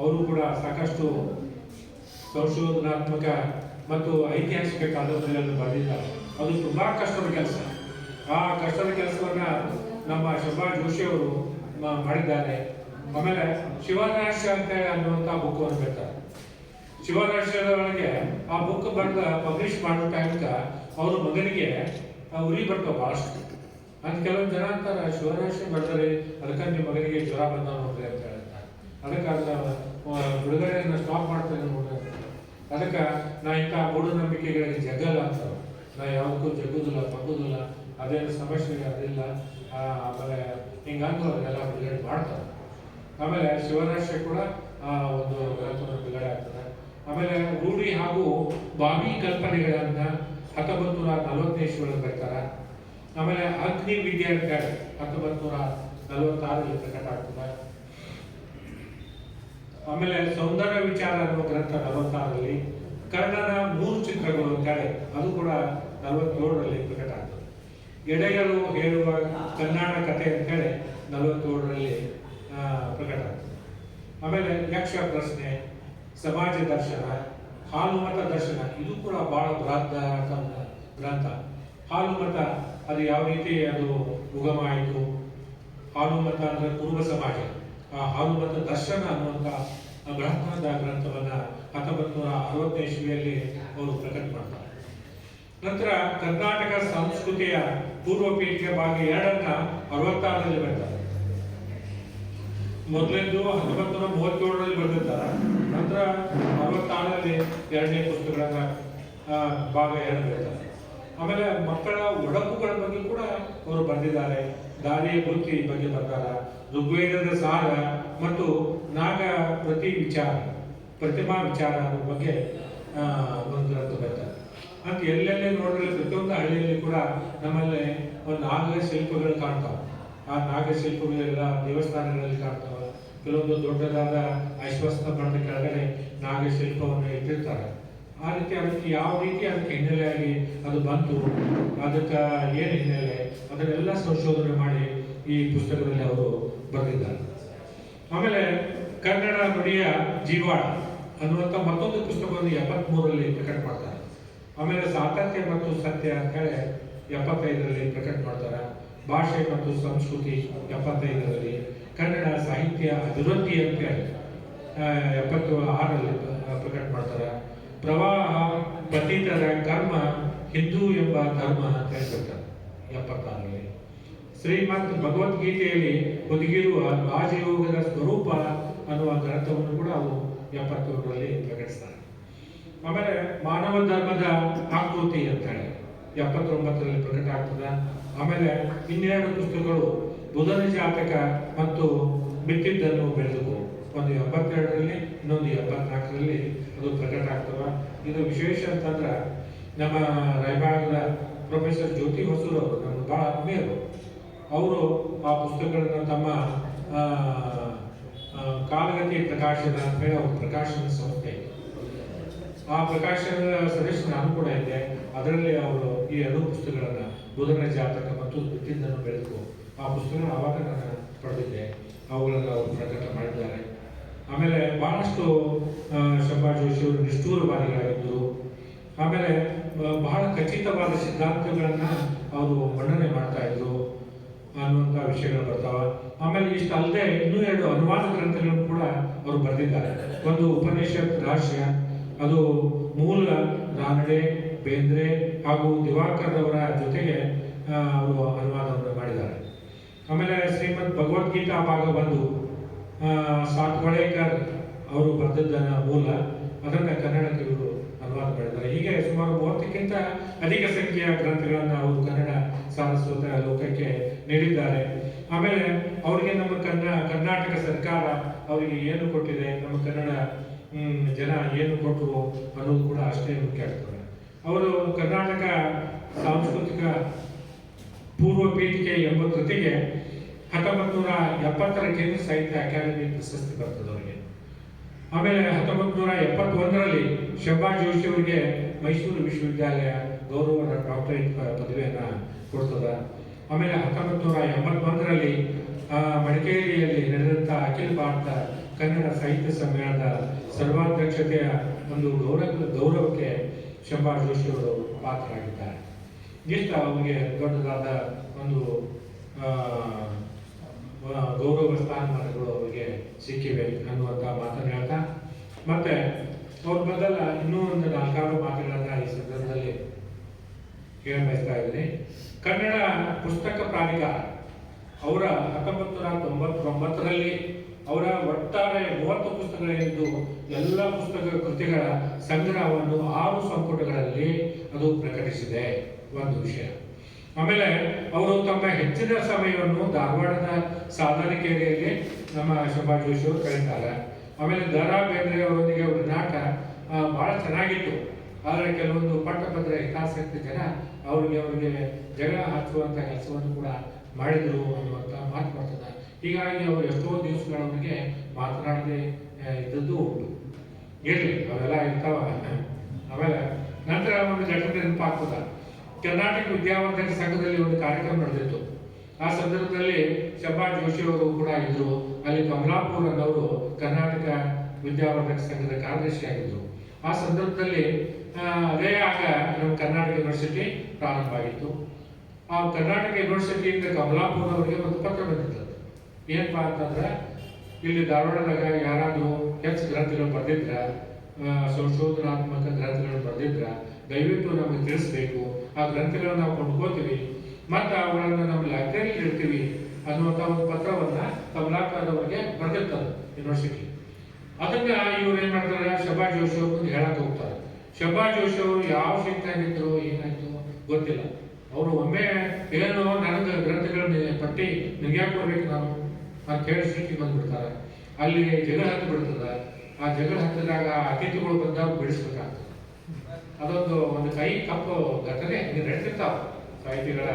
A: ಅವರು ಕೂಡ ಸಾಕಷ್ಟು ಸಂಶೋಧನಾತ್ಮಕ ಮತ್ತು ಐತಿಹಾಸಿಕ ಕಾದಂಬರಿಗಳನ್ನು ಬರೆದಿದ್ದಾರೆ ಅದು ತುಂಬ ಕಷ್ಟದ ಕೆಲಸ. ಆ ಕಷ್ಟದ ಕೆಲಸವನ್ನ ನಮ್ಮ ಶುಭಾ ಜೋಶಿ ಅವರು ಮಾಡಿದ್ದಾರೆ. ಆಮೇಲೆ ಶಿವನಾಶ ಅಂತ ಅನ್ನುವಂಥ ಬುಕ್? ಬರ್ತಾರೆ ಶಿವರಹಸ್ಯದ ಒಳಗೆ ಆ ಬುಕ್ ಬಂದ ಪಬ್ಲಿಷ್ ಮಾಡೋ ಟೈಮ್ಗೆ ಅವ್ರ ಮಗನಿಗೆ ಉರಿ ಬರ್ತವೆ ಭಾಳಷ್ಟು ಅಂತ ಕೆಲವೊಂದು ಜನ ಅಂತಾರೆ ಶಿವರಾಶಿ ಬರ್ತಾರೆ, ಅದಕ್ಕೆ ನಿಮ್ಮ ಮಗನಿಗೆ ಜ್ವರ ಬಂದ ನೋಡ್ರಿ ಅಂತ ಹೇಳ್ತಾರೆ ಅದಕ್ಕೆ ಅದನ್ನ ಬಿಡುಗಡೆಯನ್ನು ಸ್ಟಾಪ್ ಮಾಡ್ತಾರೆ. ಅದಕ್ಕೆ ನಾ ಇಂಥ ಮೂಢನಂಬಿಕೆಗಳಿಗೆ ಜಗ್ಗಲ್ಲ ಅಂತ ನಾ ಯಾವುದಕ್ಕೂ ಜಗ್ಗುದಿಲ್ಲ ತಗ್ಗುದಿಲ್ಲ ಅದೇನು ಸಮಸ್ಯೆ ಅದಿಲ್ಲ. ಆಮೇಲೆ ಹಿಂಗಂದು ಅದನ್ನೆಲ್ಲ ಬಿಡುಗಡೆ ಮಾಡ್ತಾರೆ. ಆಮೇಲೆ ಶಿವರಾಶ್ಯ ಕೂಡ ಒಂದು ಗ್ರಂಥವನ್ನು ಬಿಡುಗಡೆ ಆಗ್ತದೆ. ಆಮೇಲೆ ರೂಢಿ ಹಾಗೂ ಬಾವಿ ಕಲ್ಪನೆಗಳನ್ನ ಹತ್ತೊಂಬತ್ತು ನೂರ ನಲವತ್ತನೇ ಇಸ್ವಿಯಲ್ಲಿ ಬರ್ತಾರೆ. ಆಮೇಲೆ ಅಗ್ನಿ ವಿದ್ಯಾರ್ಥಿ ಹತ್ತೊಂಬತ್ತು ನೂರ ನಲವತ್ತಾರರಲ್ಲಿ ಪ್ರಕಟ ಆಗ್ತದೆ ಆಮೇಲೆ ಸೌಂದರ್ಯ ವಿಚಾರ ಅನ್ನೋ ಗ್ರಂಥ ನಲವತ್ತಾರರಲ್ಲಿ ಕರ್ಣನ ಮೂರು ಚಿತ್ರಗಳು ಅಂತೇಳಿ ಅದು ಕೂಡ ನಲವತ್ತೇಳರಲ್ಲಿ ಪ್ರಕಟ ಆಗ್ತದೆ. ಎಡೆಯರು ಹೇಳುವ ಕನ್ನಡ ಕಥೆ ಅಂತ ಹೇಳಿ ನಲವತ್ತೇಳರಲ್ಲಿ ಪ್ರಕಟ ಆಗ್ತದೆ. ಆಮೇಲೆ ಯಕ್ಷ ಪ್ರಶ್ನೆ, ಸಮಾಜ ದರ್ಶನ, ಹಾಲುಮತ ದರ್ಶನ, ಇದು ಕೂಡ ಬಹಳ ಬೃಹತ್ ಗ್ರಂಥ. ಹಾಲುಮತ, ಅದು ಯಾವ ರೀತಿ ಅದು ಉಗಮ ಆಯಿತು? ಹಾಲುಮತ ಅಂದರೆ ಪೂರ್ವ ಸಮಾಜ. ಆ ಹಾಲುಮತ ದರ್ಶನ ಅನ್ನುವಂಥ ಆ ಗ್ರಂಥವನ್ನು ಹತ್ತೊಂಬತ್ತು ನೂರ ಅರವತ್ತನೇ ಇಸ್ವಿಯಲ್ಲಿ ಅವರು ಪ್ರಕಟ ಮಾಡ್ತಾರೆ. ನಂತರ ಕರ್ನಾಟಕ ಸಂಸ್ಕೃತಿಯ ಪೂರ್ವ ಪೀಠಿಕೆ ಭಾಗ ಎರಡನ್ನ ಅರವತ್ತಾರರಲ್ಲಿ ಬರ್ತಾರೆ. ಮೊದಲಿಂದು ಹತ್ತೊಂಬತ್ತು ನೂರ ಮೂವತ್ತೇಳರಲ್ಲಿ ಬರೆದಿದ್ದಾರೆ ನಂತರ ಅರವತ್ತಾರರಲ್ಲಿ ಎರಡನೇ ಪುಸ್ತಕಗಳನ್ನ ಭಾಗ ಎರಡು ಬರ್ತಾರೆ. ಆಮೇಲೆ ಮಕ್ಕಳ ಒಡಕುಗಳ ಬಗ್ಗೆ ಕೂಡ ಅವರು ಬರೆದಿದ್ದಾರೆ ದಾರಿಯ ವೃತ್ತಿ ಬಗ್ಗೆ ಬರ್ತಾರ. ಋಗ್ವೇದದ ಸಾರ ಮತ್ತು ನಾಗ ಪ್ರತಿ ವಿಚಾರ, ಪ್ರತಿಮಾ ವಿಚಾರ ಅನ್ನೋ ಬಗ್ಗೆ ಒಂದು ಗ್ರಂಥ ಬರ್ತಾರೆ. ಅಂತ ಎಲ್ಲೆಲ್ಲಿ ನೋಡಿದ್ರೆ ಪ್ರತಿಯೊಂದು ಹಳ್ಳಿಯಲ್ಲಿ ಕೂಡ ನಮ್ಮಲ್ಲಿ ಒಂದು ನಾಗ ಶಿಲ್ಪಗಳು ಕಾಣ್ತಾವೆ. ಆ ನಾಗ ಶಿಲ್ಪಗಳೆಲ್ಲ ದೇವಸ್ಥಾನಗಳಲ್ಲಿ ಕಾಣ್ತಾವೆ. ಕೆಲವೊಂದು ದೊಡ್ಡದಾದ ಅಶ್ವಸ್ಥ ಬಂಡ ಕೆಳಗಡೆ ನಾಗ ಶಿಲ್ಪವನ್ನು ಇಟ್ಟಿರ್ತಾರೆ. ಆ ರೀತಿ ಅದಕ್ಕೆ ಯಾವ ರೀತಿ ಅದಕ್ಕೆ ಹಿನ್ನೆಲೆಯಾಗಿ ಅದು ಬಂತು, ಅದಕ್ಕೆ ಏನು ಹಿನ್ನೆಲೆ, ಅದನ್ನೆಲ್ಲ ಸಂಶೋಧನೆ ಮಾಡಿ ಈ ಪುಸ್ತಕದಲ್ಲಿ ಅವರು ಬರೆದಿದ್ದಾರೆ. ಆಮೇಲೆ ಕನ್ನಡ ನುಡಿಯ ಜೀವಾಳ ಅನ್ನುವಂಥ ಮತ್ತೊಂದು ಪುಸ್ತಕವನ್ನು ಎಪ್ಪತ್ಮೂರರಲ್ಲಿ ಪ್ರಕಟ ಮಾಡ್ತಾರೆ. ಆಮೇಲೆ ಸಾತತ್ಯ ಮತ್ತು ಸತ್ಯ ಅಂತ ಹೇಳಿ ಎಪ್ಪತ್ತೈದರಲ್ಲಿ ಪ್ರಕಟ ಮಾಡ್ತಾರೆ. ಭಾಷೆ ಮತ್ತು ಸಂಸ್ಕೃತಿ ಎಪ್ಪತ್ತೈದರಲ್ಲಿ, ಕನ್ನಡ ಸಾಹಿತ್ಯ ಅಭಿವೃದ್ಧಿ ಅಂತ ಹೇಳಿ ಎಪ್ಪತ್ತು ಆರರಲ್ಲಿ ಪ್ರಕಟ ಮಾಡ್ತಾರೆ. ಪ್ರವಾಹ, ಪತಿತರ ಕರ್ಮ, ಹಿಂದೂ ಎಂಬ ಧರ್ಮ ಅಂತ ಹೇಳ್ತಾರೆ ಎಪ್ಪತ್ತಾರರಲ್ಲಿ ಶ್ರೀಮಂತ್ ಭಗವದ್ಗೀತೆಯಲ್ಲಿ ಒದಗಿರುವ ರಾಜಯೋಗದ ಸ್ವರೂಪ ಅನ್ನುವ ಗ್ರಂಥವನ್ನು ಕೂಡ ಅವರು ಎಪ್ಪತ್ತೇಳರಲ್ಲಿ ಪ್ರಕಟಿಸ್ತಾರೆ. ಆಮೇಲೆ ಮಾನವ ಧರ್ಮದ ಆಕೃತಿ ಅಂತ ಹೇಳಿ ಎಪ್ಪತ್ತೊಂಬತ್ತರಲ್ಲಿ ಪ್ರಕಟ ಆಗ್ತದೆ. ಆಮೇಲೆ ಇನ್ನೆರಡು ಪುಸ್ತಕಗಳು ಬುಧನ ಜಾತಕ ಮತ್ತು ಬಿತ್ತಿದ್ದನ್ನು ಬೆಳೆದು ಒಂದು ಎಂಬತ್ತೆರಡರಲ್ಲಿ, ಇನ್ನೊಂದು ಎಪ್ಪತ್ನಾಲ್ಕರಲ್ಲಿ ಅದು ಪ್ರಕಟ ಆಗ್ತವ ಇದು ವಿಶೇಷ ಅಂತಂದ್ರೆ ನಮ್ಮ ರಾಯಬಾಗದ ಪ್ರೊಫೆಸರ್ ಜ್ಯೋತಿ ಹೊಸೂರು ಅವರು, ನಮ್ಮ ಭಾಳ ಆತ್ಮೀಯರು ಅವರು. ಆ ಪುಸ್ತಕಗಳನ್ನು ತಮ್ಮ ಕಾಲಗತಿ ಪ್ರಕಾಶನ ಅಂತ ಹೇಳಿ ಅವ್ರ ಪ್ರಕಾಶನ ಸಂಸ್ಥೆ. ಆ ಪ್ರಕಾಶನದ ಸದಸ್ಯ ನಾನು ಕೂಡ ಇದ್ದೆ. ಅದರಲ್ಲಿ ಅವರು ಈ ಎರಡು ಪುಸ್ತಕಗಳನ್ನು ಬುಧನ ಜಾತಕ ಮತ್ತು ಬಿತ್ತಿದ್ದನ್ನು ಬೆಳೆದು ಆ ಪುಸ್ತಕನ ಅವಾಗ ನಾನು ಪಡೆದಿದ್ದೆ. ಅವುಗಳನ್ನು ಅವರು ಪ್ರಕಟ ಮಾಡಿದ್ದಾರೆ. ಆಮೇಲೆ ಬಹಳಷ್ಟು ಶಂಭಾ ಜೋಶಿ ಅವರು ನಿಷ್ಠೂರವಾದಿಗಳಾಗಿದ್ದರು ಆಮೇಲೆ ಬಹಳ ಖಚಿತವಾದ ಸಿದ್ಧಾಂತಗಳನ್ನು ಅವರು ಮಂಡನೆ ಮಾಡ್ತಾ ಇದ್ರು ಅನ್ನುವಂಥ ವಿಷಯಗಳು ಬರ್ತಾವೆ. ಆಮೇಲೆ ಇಷ್ಟು ಅಲ್ಲದೆ ಇನ್ನೂ ಎರಡು ಅನುವಾದ ಗ್ರಂಥಗಳನ್ನು ಕೂಡ ಅವರು ಬರೆದಿದ್ದಾರೆ. ಒಂದು ಉಪನಿಷತ್ ರಹಸ್ಯ, ಅದು ಮೂಲ ರಾನಡೆ, ಬೇಂದ್ರೆ ಹಾಗೂ ದಿವಾಕರ್ ಅವರ ಜೊತೆಗೆ ಅವರು ಅನುವಾದವನ್ನು ಮಾಡಿದ್ದಾರೆ. ಆಮೇಲೆ ಶ್ರೀಮದ್ ಭಗವದ್ಗೀತಾ ಭಾಗ ಬಂದು ಸಾತ್ವಳೇಕರ್ ಅವರು ಬರೆದಿದ್ದನ್ನ ಮೂಲ ಅದನ್ನ ಕನ್ನಡಕ್ಕೆ ಇವರು ಅನುವಾದ ಮಾಡಿದ್ದಾರೆ. ಹೀಗೆ ಸುಮಾರು ಮೂವತ್ತಕ್ಕಿಂತ ಅಧಿಕ ಸಂಖ್ಯೆಯ ಗ್ರಂಥಗಳನ್ನ ಅವರು ಕನ್ನಡ ಸಾರಸ್ವತ ಲೋಕಕ್ಕೆ ನೀಡಿದ್ದಾರೆ. ಆಮೇಲೆ ಅವರಿಗೆ ನಮ್ಮ ಕನ್ನ, ಕರ್ನಾಟಕ ಸರ್ಕಾರ ಅವರಿಗೆ ಏನು ಕೊಟ್ಟಿದೆ, ನಮ್ಮ ಕನ್ನಡ ಜನ ಏನು ಕೊಟ್ಟರು ಅನ್ನೋದು ಕೂಡ ಅಷ್ಟೇ ಮುಖ್ಯ ಆಗ್ತದೆ. ಅವರು ಕರ್ನಾಟಕ ಸಾಂಸ್ಕೃತಿಕ ಪೂರ್ವ ಪೀಠಿಕೆ ಎಂಬ ಕೃತಿಗೆ ಹತ್ತೊಂಬತ್ತು ನೂರ ಎಪ್ಪತ್ತರ ಕೇಂದ್ರ ಸಾಹಿತ್ಯ ಅಕಾಡೆಮಿ ಪ್ರಶಸ್ತಿ ಬರ್ತದೆ ಅವರಿಗೆ. ಆಮೇಲೆ ಹತ್ತೊಂಬತ್ತು ನೂರ ಎಪ್ಪತ್ತೊಂದರಲ್ಲಿ ಶಬ್ಬಾ ಜೋಶಿ ಅವರಿಗೆ ಮೈಸೂರು ವಿಶ್ವವಿದ್ಯಾಲಯ ಗೌರವ ಡಾಕ್ಟರೇಟ್ ಪದವಿಯನ್ನು ಕೊಡ್ತದ. ಆಮೇಲೆ ಹತ್ತೊಂಬತ್ತು ನೂರ ಎಂಬತ್ತೊಂದರಲ್ಲಿ ಮಡಿಕೇರಿಯಲ್ಲಿ ನಡೆದಂಥ ಅಖಿಲ ಭಾರತ ಕನ್ನಡ ಸಾಹಿತ್ಯ ಸಮ್ಮೇಳನದ ಸರ್ವಾಧ್ಯಕ್ಷತೆಯ ಒಂದು ಗೌರವ ಗೌರವಕ್ಕೆ ಜೋಶಿ ಅವರು ಪಾತ್ರರಾಗಿದ್ದಾರೆ. ಇಷ್ಟ ಅವರಿಗೆ ದೊಡ್ಡದಾದ ಒಂದು ಗೌರವ ಸ್ಥಾನಮಾನಗಳು ಅವರಿಗೆ ಸಿಕ್ಕಿವೆ ಅನ್ನುವಂಥ ಮಾತನ್ನು ಹೇಳ್ತಾ, ಮತ್ತೆ ಅವ್ರ ಬದಲ ಇನ್ನೂ ಒಂದು ನಾಲ್ಕಾರು ಮಾತುಗಳನ್ನ ಈ ಸಂದರ್ಭದಲ್ಲಿ ಹೇಳ ಇದ್ದೀನಿ. ಕನ್ನಡ ಪುಸ್ತಕ ಪ್ರಾಧಿಕಾರ ಅವರ ಹತ್ತೊಂಬತ್ತು ನೂರ ತೊಂಬತ್ತೊಂಬತ್ತರಲ್ಲಿ ಅವರ ಒಟ್ಟಾರೆ ಮೂವತ್ತು ಪುಸ್ತಕಗಳಿದ್ದು ಎಲ್ಲ ಪುಸ್ತಕ ಕೃತಿಗಳ ಸಂಗ್ರಹವನ್ನು ಆರು ಸಂಪುಟಗಳಲ್ಲಿ ಅದು ಪ್ರಕಟಿಸಿದೆ. ಒಂದು ವಿಷಯ. ಆಮೇಲೆ ಅವರು ತಮ್ಮ ಹೆಚ್ಚಿನ ಸಮಯವನ್ನು ಧಾರವಾಡದ ಸಾಧನಿಕೇರಿಯಲ್ಲಿ ನಮ್ಮ ಶೋಭಾ ಜೋಶಿ ಅವರು ಕಳೀತಾರೆ ಆಮೇಲೆ ದರಾ ಬೇಂದ್ರೆ ಅವರೊಂದಿಗೆ ಅವರ ನಾಟ ಬಹಳ ಚೆನ್ನಾಗಿತ್ತು. ಆದರೆ ಕೆಲವೊಂದು ಪಟ್ಟಪತ್ರ ಹಿತಾಸಕ್ತಿ ಜನ ಅವರಿಗೆ ಅವರಿಗೆ ಜಗಳ ಹಚ್ಚುವಂಥ ಕೆಲಸವನ್ನು ಕೂಡ ಮಾಡಿದರು ಅನ್ನುವಂಥ ಮಾತು ಬರ್ತದೆ. ಹೀಗಾಗಿ ಅವರು ಎಷ್ಟೋ ದಿವಸಗಳವರೆಗೆ ಮಾತನಾಡದೆ ಇದ್ದದ್ದು ಉಂಟು. ಇರಲಿ, ಅವೆಲ್ಲ ಇರ್ತಾವ ಆಮೇಲೆ ನಂತರ ಒಂದು ಘಟನೆ ನೆನಪಾಗ್ತದ ಕರ್ನಾಟಕ ವಿದ್ಯಾವರ್ಧಕ ಸಂಘದಲ್ಲಿ ಒಂದು ಕಾರ್ಯಕ್ರಮ ನಡೆದಿತ್ತು. ಆ ಸಂದರ್ಭದಲ್ಲಿ ಶಬ್ಬಾ ಜೋಶಿ ಅವರು ಕೂಡ ಇದ್ರು. ಅಲ್ಲಿ ಕಮಲಾಪುರ್ ಅನ್ನೋರು ಕರ್ನಾಟಕ ವಿದ್ಯಾವರ್ಧಕ ಸಂಘದ ಕಾರ್ಯದರ್ಶಿ ಆಗಿದ್ರು. ಆ ಸಂದರ್ಭದಲ್ಲಿ ಅದೇ ಆಗ ನಮ್ಮ ಕರ್ನಾಟಕ ಯೂನಿವರ್ಸಿಟಿ ಪ್ರಾರಂಭ ಆಗಿತ್ತು. ಆ ಕರ್ನಾಟಕ ಯೂನಿವರ್ಸಿಟಿಯಿಂದ ಕಮಲಾಪುರ್ ಅವರಿಗೆ ಒಂದು ಪತ್ರ ಬಂದಿತ್ತು ಏನಪ್ಪಾ ಅಂತಂದ್ರೆ, ಇಲ್ಲಿ ಧಾರವಾಡದಾಗ ಯಾರಾದರೂ ಹೆಚ್ಚು ಗ್ರಂಥಗಳು ಬರೆದಿದ್ರ ಸಂಶೋಧನಾತ್ಮಕ ಗ್ರಂಥಗಳು ಬರೆದಿದ್ರ, ದಯವಿಟ್ಟು ನಮಗೆ ತಿಳಿಸ್ಬೇಕು. ಆ ಗ್ರಂಥಗಳನ್ನು ನಾವು ಕೊಂಡ್ಕೋತೀವಿ ಮತ್ತು ಅವುಗಳನ್ನು ನಮ್ಮ ಲೈಬ್ರರಿ ಇಡ್ತೀವಿ ಅನ್ನುವಂಥ ಒಂದು ಪತ್ರವನ್ನು ಕಮಲಾಕಾರವರಿಗೆ ಅವರಿಗೆ ಬರೆದಿರ್ತಾರೆ ಯೂನಿವರ್ಸಿಟಿ. ಅದನ್ನ ಇವ್ರು ಏನು ಮಾಡ್ತಾರೆ? ಶಬಾ ಜೋಶಿ ಅವರು ಹೇಳಕ್ಕೆ ಹೋಗ್ತಾರೆ. ಶಬಾ ಜೋಶಿ ಅವರು ಯಾವ ಶಿಕ್ಷಾಗಿದ್ರು ಏನಾಯಿತು ಗೊತ್ತಿಲ್ಲ. ಅವರು ಒಮ್ಮೆ ಏನು ನನಗೆ ಗ್ರಂಥಗಳನ್ನ ಪಟ್ಟಿ ನಿಮ್ಗೆ ಕೊಡ್ಬೇಕು ನಾನು ಅಂತ ಹೇಳಿ ಸೃಷ್ಟಿ ಬಂದ್ಬಿಡ್ತಾರೆ ಅಲ್ಲಿ ಜಗಳ ಹತ್ತು ಬಿಡ್ತದೆ. ಆ ಜಗಳ ಹತ್ತಿದಾಗ ಅತಿಥಿಗಳು ಬಂದಾಗ ಬಿಡಿಸ್ಬೇಕಾಗ್ತದೆ. ಅದೊಂದು ಒಂದು ಕೈ, ಕಪ್ಪು ಘಟನೆ ನಡೆಸಿರ್ತಾವ ಸಾಹಿತಿಗಳ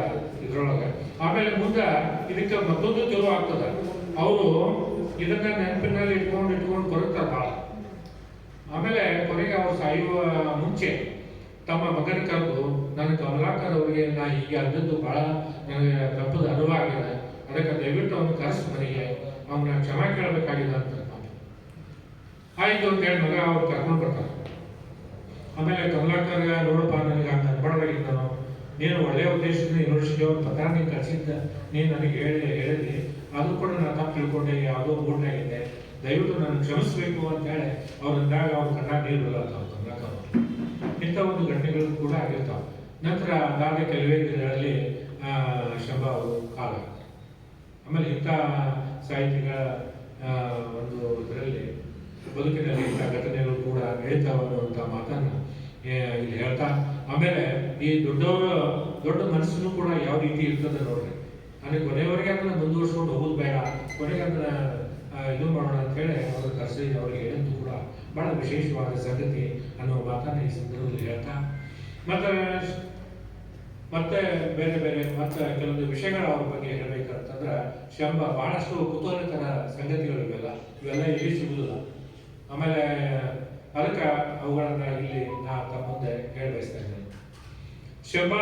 A: ಇದ್ರೊಳಗೆ. ಆಮೇಲೆ ಮುಂದೆ ಇದಕ್ಕೆ ಮತ್ತೊಂದು ಚಲೋ ಆಗ್ತದ. ಅವರು ಇದನ್ನ ನೆನಪಿನಲ್ಲಿ ಇಟ್ಕೊಂಡು ಇಟ್ಕೊಂಡು ಬರುತ್ತಾರೆ ಭಾಳ. ಆಮೇಲೆ ಕೊನೆಗೆ ಅವ್ರು ಸಾಯುವ ಮುಂಚೆ ತಮ್ಮ ಮಗನ ಕರೆದು, ನನ್ನ ಕಮಲಾಕರ್ ಅವರಿಗೆ ನಾ ಹೀಗೆ ಅಂದದ್ದು ಬಹಳ ನನಗೆ ತಪ್ಪದ ಅರಿವಾಗಿದೆ ಅದಕ್ಕೆ ದಯವಿಟ್ಟು ಅವನು ಕರೆಸ್ ಮನೆಗೆ. ಅವನ ಕ್ಷಮೆ ಕೇಳಬೇಕಾಗಿದೆ ಅಂತ. ಆಯ್ತು ಅಂತ ಹೇಳಿ ಮಗ ಅವ್ರು ಕರ್ಕೊಂಡು ಬರ್ತಾರೆ. ಆಮೇಲೆ ಕಮಲಾಕರ್ ನೋಡಪ್ಪ ನನಗೆ ಆ ಅನ್ಬಾರ್ದಾಗಿತ್ತು ನಾನು ಒಳ್ಳೆಯ ಉದ್ದೇಶದಿಂದ ಯೂನಿವರ್ಸಿಟಿ ಅವ್ರ ಪತ್ರ ನೀನು ಕಳಿಸಿದ್ದ, ನೀನು ನನಗೆ ಹೇಳಿ ಹೇಳಿದ್ರಿ ಅದು ಕೂಡ ನಾನು ತಪ್ಪು ತಿಳ್ಕೊಂಡೆ ಯಾವುದೋ ಮೂಡ್ನಾಗಿದ್ದೆ ದಯವಿಟ್ಟು ನಾನು ಕ್ಷಮಿಸಬೇಕು ಅಂತ ಹೇಳಿ, ಅವ್ರು ಅಂದಾಗ ಅವ್ರ ಕಣ್ಣ ನೀರು ಕಮಲಾಕರ್ ಇಂಥ ಒಂದು ಘಟನೆಗಳು ಕೂಡ ಆಗಿರ್ತಾವೆ. ನಂತರ ಅದಾದ ಕೆಲವೇ ದಿನಗಳಲ್ಲಿ ಶಂಭ ಅವರು ಕಾಲ. ಆಮೇಲೆ ಇಂಥ ಸಾಹಿತಿಗಳ ಒಂದು ಇದರಲ್ಲಿ, ಬದುಕಿನಲ್ಲಿ ಇಂಥ ಘಟನೆಗಳು ಕೂಡ ನಡೀತಾವ ಅನ್ನುವಂಥ ಮಾತನ್ನ ಇಲ್ಲಿ ಹೇಳ್ತಾ, ಆಮೇಲೆ ಈ ದೊಡ್ಡವರ ದೊಡ್ಡ ಮನಸ್ಸನ್ನು ಕೂಡ ಯಾವ ರೀತಿ ಇರ್ತದೆ ನೋಡ್ರಿ. ನನಗೆ ಕೊನೆಯವರೆಗೆ ಅದನ್ನ ಮುಂದುವರ್ಸ್ಕೊಂಡು ಹೋಗೋದು ಬೇಡ. ಕೊನೆಗೆ ಅದನ್ನ ಇದು ಮಾಡೋಣ ಅಂತ ಹೇಳಿ ಅವ್ರ ಕರ್ಸಿ ಅವ್ರಿಗೆ ಹೇಳಿದ್ದು ಕೂಡ ಬಹಳ ವಿಶೇಷವಾದ ಸಂಗತಿ ಅನ್ನೋ ಮಾತನ್ನ ಈ ಸಂದರ್ಭದಲ್ಲಿ ಹೇಳ್ತಾ. ಮತ್ತೆ ಮತ್ತೆ ಬೇರೆ ಬೇರೆ, ಮತ್ತೆ ಕೆಲವೊಂದು ವಿಷಯಗಳ ಅವ್ರ ಬಗ್ಗೆ ಹೇಳ್ಬೇಕಂತಂದ್ರೆ ಶಂಭ ಬಹಳಷ್ಟು ಕುತೂಹಲಕರ ಸಂಗತಿಗಳು ಇವೆಲ್ಲ. ಇವೆಲ್ಲ ಇಲ್ಲಿ ಸಿಗುದಿಲ್ಲ ಆಮೇಲೆ ಅದಕ್ಕೆ ಅವುಗಳನ್ನ ಇಲ್ಲಿ ನಾ ತಮ್ಮ ಮುಂದೆ ಹೇಳಬಯಸ್ತಾ ಇದ್ದೇನೆ.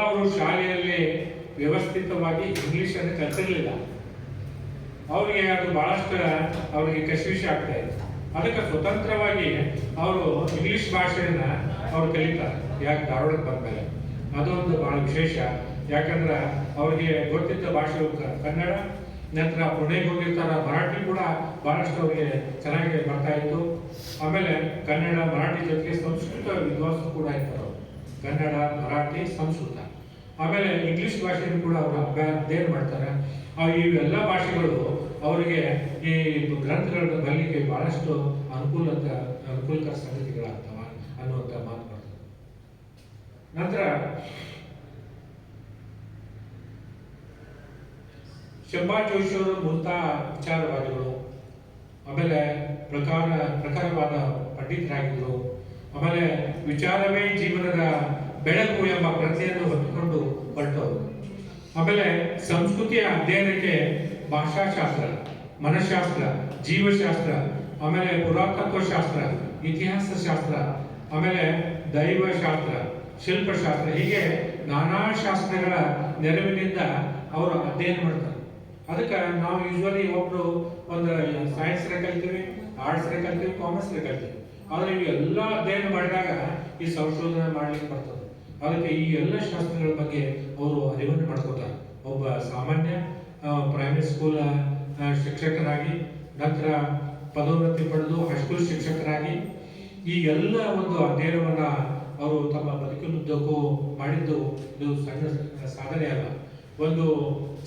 A: ಅವರು ಶಾಲೆಯಲ್ಲಿ ವ್ಯವಸ್ಥಿತವಾಗಿ ಇಂಗ್ಲಿಷ್ ಅನ್ನು ಕಲಿತಿರ್ಲಿಲ್ಲ. ಅವರಿಗೆ ಅದು ಬಹಳಷ್ಟು ಅವರಿಗೆ ಕಶಿವಿಷ ಆಗ್ತಾ ಇತ್ತು. ಅದಕ್ಕೆ ಸ್ವತಂತ್ರವಾಗಿ ಅವರು ಇಂಗ್ಲಿಷ್ ಭಾಷೆಯನ್ನ ಅವ್ರು ಕಲಿತಾರೆ. ಯಾಕೆ ಧಾರವಾಡಕ್ಕೆ ಬಂದ್ಮೇಲೆ? ಅದೊಂದು ಬಹಳ ವಿಶೇಷ. ಯಾಕಂದ್ರೆ ಅವರಿಗೆ ಗೊತ್ತಿದ್ದ ಭಾಷೆ ಕನ್ನಡ, ನಂತರ ಪುಣೆಗೆ ಹೋಗಿರ್ತಾರ ಮರಾಠಿ ಕೂಡ ಬಹಳಷ್ಟು ಅವರಿಗೆ ಚೆನ್ನಾಗಿ ಬರ್ತಾ ಇತ್ತು. ಆಮೇಲೆ ಕನ್ನಡ, ಮರಾಠಿ ಜೊತೆಗೆ ಸಂಸ್ಕೃತ ವಿದ್ವಾಂಸರು ಕೂಡ ಇರ್ತಾರೆ. ಕನ್ನಡ, ಮರಾಠಿ, ಸಂಸ್ಕೃತ. ಆಮೇಲೆ ಇಂಗ್ಲಿಷ್ ಭಾಷೆಯನ್ನು ಕೂಡ ಅವರು ಅಧ್ಯಯನ ಮಾಡ್ತಾರೆ? ಆ ಇವೆಲ್ಲ ಭಾಷೆಗಳು ಅವರಿಗೆ ಈ ಗ್ರಂಥಗಳನ್ನ ಬರಲಿಕ್ಕೆ ಬಹಳಷ್ಟು ಅನುಕೂಲತ ಅನುಕೂಲಕರ ಸಂಗತಿಗಳಾಗ್ತವ ಅನ್ನುವಂಥ ಮಾತು ಬರ್ತದೆ ನಂತರ ಶಂಭಾ ಜೋಶಿಯವರು ಮೂಲತಃ ವಿಚಾರವಾದಿಗಳು. ಆಮೇಲೆ ಪ್ರಕಾರ, ಪ್ರಕಾರವಾದ ಪಂಡಿತರಾಗಿದ್ದರು. ಆಮೇಲೆ ವಿಚಾರವೇ ಜೀವನದ ಬೆಳಕು ಎಂಬ ಪ್ರತಿಯನ್ನು ಹೊತ್ತುಕೊಂಡು ಹೊರಟವರು. ಆಮೇಲೆ ಸಂಸ್ಕೃತಿಯ ಅಧ್ಯಯನಕ್ಕೆ ಭಾಷಾಶಾಸ್ತ್ರ, ಮನಃಶಾಸ್ತ್ರ, ಜೀವಶಾಸ್ತ್ರ, ಆಮೇಲೆ ಪುರಾತತ್ವ ಶಾಸ್ತ್ರ ಇತಿಹಾಸ ಶಾಸ್ತ್ರ ಆಮೇಲೆ ದೈವಶಾಸ್ತ್ರ, ಶಿಲ್ಪಶಾಸ್ತ್ರ ಹೀಗೆ ನಾನಾ ಶಾಸ್ತ್ರಗಳ ನೆರವಿನಿಂದ ಅವರು ಅಧ್ಯಯನ ಮಾಡ್ತಾರೆ. ಅದಕ್ಕೆ ನಾವು ಯೂಶ್ವಲಿ ಒಬ್ರು ಒಂದು ಸೈನ್ಸ್ ಕಲ್ತೀವಿ ಆರ್ಟ್ಸ್ ಕಲ್ತೀವಿ ಕಾಮರ್ಸ್ ಕಲ್ತೀವಿ. ಆದರೆ ಇವು ಎಲ್ಲ ಅಧ್ಯಯನ ಮಾಡಿದಾಗ ಈ ಸಂಶೋಧನೆ ಮಾಡ್ಲಿಕ್ಕೆ ಬರ್ತದೆ. ಅದಕ್ಕೆ ಈ ಎಲ್ಲ ಶಾಸ್ತ್ರಗಳ ಬಗ್ಗೆ ಅವರು ಅರಿವನ್ನು ಮಾಡ್ಕೋತಾರೆ. ಒಬ್ಬ ಸಾಮಾನ್ಯ ಪ್ರೈಮರಿ ಸ್ಕೂಲ್ ಶಿಕ್ಷಕರಾಗಿ ನಂತರ ಪದೋನ್ನತಿ ಪಡೆದು ಹೈಸ್ಕೂಲ್ ಶಿಕ್ಷಕರಾಗಿ ಈ ಎಲ್ಲ ಒಂದು ಅಧ್ಯಯನವನ್ನ ಅವರು ತಮ್ಮ ಬದುಕಿನುದ್ದಕ್ಕೂ ಮಾಡಿದ್ದು ಇದು ಸಣ್ಣ ಸಾಧನೆ ಅಲ್ಲ. ಒಂದು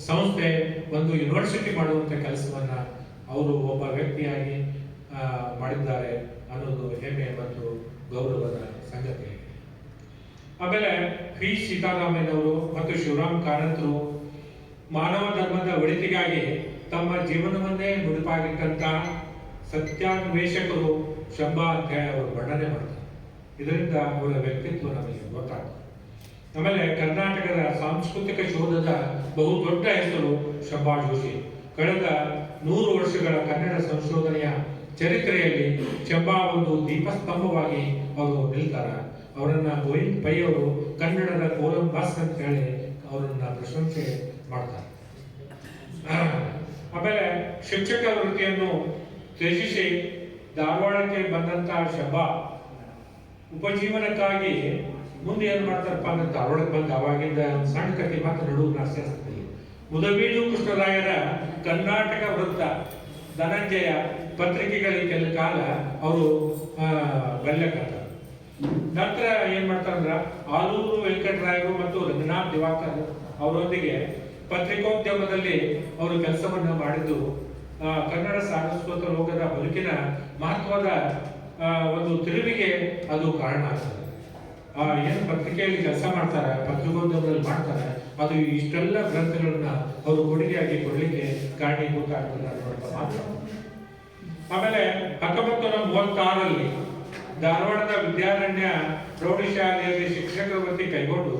A: ಸಂಸ್ಥೆ ಒಂದು ಯೂನಿವರ್ಸಿಟಿ ಮಾಡುವಂತ ಕೆಲಸವನ್ನ ಅವರು ಒಬ್ಬ ವ್ಯಕ್ತಿಯಾಗಿ ಮಾಡಿದ್ದಾರೆ ಅನ್ನೋದು ಹೆಮ್ಮೆ ಮತ್ತು ಗೌರವದ ಸಂಗತಿ. ಆಮೇಲೆ ಪಿ ಸೀತಾರಾಮಯ್ಯನವರು ಮತ್ತು ಶಿವರಾಮ್ ಕಾರಂತರು ಮಾನವ ಧರ್ಮದ ಒಳಿತಿಗಾಗಿ ತಮ್ಮ ಜೀವನವನ್ನೇ ಮುಡಿಪಾಗಿಟ್ಟಂತ ಸತ್ಯಾನ್ವೇಷಕರು ಶಂಭಾಧ್ಯಾಯ ಅಂತ ಅವರು ವರ್ಣನೆ ಮಾಡ್ತಾರೆ. ಇದರಿಂದ ಅವರ ವ್ಯಕ್ತಿತ್ವ ನಮಗೆ ಗೊತ್ತಾಗ್ತದೆ. ಆಮೇಲೆ ಕರ್ನಾಟಕದ ಸಾಂಸ್ಕೃತಿಕ ಶೋಧದ ಬಹು ದೊಡ್ಡ ಹೆಸರು ಶಂಭಾ ಜೋಶಿ. ಕಳೆದ ನೂರು ವರ್ಷಗಳ ಕನ್ನಡ ಸಂಶೋಧನೆಯ ಚರಿತ್ರೆಯಲ್ಲಿ ಚಂಬಾ ಒಂದು ದೀಪಸ್ತಂಭವಾಗಿ ಅವರು ನಿಲ್ತಾರ. ಅವರನ್ನ ಗೋವಿಂದ್ ಪೈ ಅವರು ಕನ್ನಡದ ಕೋಲಂಬಾಸ್ ಅಂತ ಹೇಳಿ ಅವರನ್ನ ಪ್ರಶಂಸೆ ಮಾಡ್ತಾರೆ. ಆಮೇಲೆ ಶಿಕ್ಷಕ ವೃತ್ತಿಯನ್ನು ತ್ಯಜಿಸಿ ಧಾರವಾಡಕ್ಕೆ ಬಂದಂತಹ ಶಬ್ಬಾ ಉಪಜೀವನಕ್ಕಾಗಿ ಮುಂದೆ ಏನು ಮಾಡ್ತಾರಪ್ಪ ಅಂದ್ರೆ ಧಾರವಾಡಕ್ಕೆ ಬಂದು ಅವಾಗಿಂದ ಸಣ್ಣ ಕಥೆ ಮಾತ್ರ ನಡುವು ನಾಸ್ತಿ ಮುದವೀಡು ಕೃಷ್ಣರಾಯರ ಕರ್ನಾಟಕ ವೃತ್ತ, ಧನಂಜಯ ಕೆಲ ಕಾಲ ಅವರು ಬಲ್ಯಕತ್ತ ನಂತರ ಏನ್ ಮಾಡ್ತಾರಂದ್ರ ಆಲೂರು ವೆಂಕಟರಾಯರು ಮತ್ತು ರಂಗನಾಥ್ ದಿವಾಕರ್ ಅವರೊಂದಿಗೆ ಪತ್ರಿಕೋದ್ಯಮದಲ್ಲಿ ಅವರು ಕೆಲಸವನ್ನು ಮಾಡಿದ್ದು ಕನ್ನಡ ಸಾರಸ್ವತ ಲೋಕದ ಬದುಕಿನ ಮಹತ್ವದ ಒಂದು ತಿರುವಿಗೆ ಅದು ಕಾರಣ ಆಗ್ತದೆ. ಏನು ಪತ್ರಿಕೆಯಲ್ಲಿ ಕೆಲಸ ಮಾಡ್ತಾರೆ ಪತ್ರಿಕೋದ್ಯಮದಲ್ಲಿ ಮಾಡ್ತಾರೆ ಅದು ಇಷ್ಟೆಲ್ಲ ಗ್ರಂಥಗಳನ್ನ ಅವರು ಕೊಡುಗೆಯಾಗಿ ಕೊಡಲಿಕ್ಕೆ ಕಾರಣೀಭೂತ ಆಗ್ತದೆ ಅನ್ನುವಂಥ ಮಾತು ಆಮೇಲೆ ಹತ್ತೊಂಬತ್ತು ನೂರ ಮೂವತ್ತಾರರಲ್ಲಿ ಧಾರವಾಡದ ವಿದ್ಯಾರಣ್ಯ ಪ್ರೌಢಶಾಲೆಯಲ್ಲಿ ಶಿಕ್ಷಕರ ವೃತ್ತಿ ಕೈಗೊಂಡು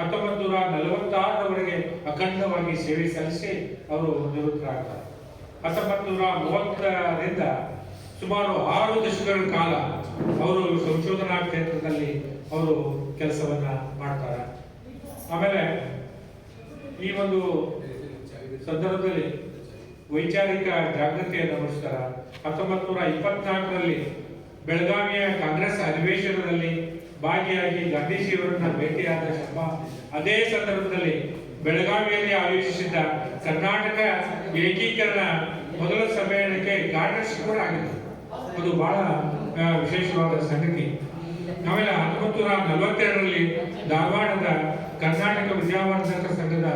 A: ಹತ್ತೊಂಬತ್ತು ನೂರ ನಲವತ್ತಾರರವರೆಗೆ ಅಖಂಡವಾಗಿ ಸೇವೆ ಸಲ್ಲಿಸಿ ಅವರು ನಿವೃತ್ತರಾಗ್ತಾರೆ. ಹತ್ತೊಂಬತ್ತು ನೂರ ಮೂವತ್ತರಿಂದ ಸುಮಾರು ಆರು ದಶಕಗಳ ಕಾಲ ಅವರು ಸಂಶೋಧನಾ ಕ್ಷೇತ್ರದಲ್ಲಿ ಅವರು ಕೆಲಸವನ್ನ ಮಾಡ್ತಾರೆ. ಆಮೇಲೆ ಈ ಒಂದು ಸಂದರ್ಭದಲ್ಲಿ ವೈಚಾರಿಕ ಜಾಗೃತಿಯನ್ನು ಮೂಡಿಸ್ತಾರ ಹತ್ತೊಂಬತ್ತು ನೂರ ಇಪ್ಪತ್ನಾಲ್ಕರಲ್ಲಿ ಬೆಳಗಾವಿಯ ಕಾಂಗ್ರೆಸ್ ಅಧಿವೇಶನದಲ್ಲಿ ಭಾಗಿಯಾಗಿ ಗಾಂಧೀಜಿಯವರನ್ನ ಭೇಟಿಯಾದ ಶಬ್ಬ ಅದೇ ಸಂದರ್ಭದಲ್ಲಿ ಬೆಳಗಾವಿಯಲ್ಲಿ ಆಯೋಜಿಸಿದ್ದ ಕರ್ನಾಟಕ ಏಕೀಕರಣ ಮೊದಲ ಸಮ್ಮೇಳನಕ್ಕೆ ಕೂಡ ಆಗಿತ್ತು. ಅದು ಬಹಳ ವಿಶೇಷವಾದ ಸಂಗತಿ. ಆಮೇಲೆ ಹತ್ತೊಂಬತ್ತು ನೂರ ನಲವತ್ತೆರಡರಲ್ಲಿ ಧಾರವಾಡದ ಕರ್ನಾಟಕ ವಿದ್ಯಾವರ್ಧಕ ಸಂಘದ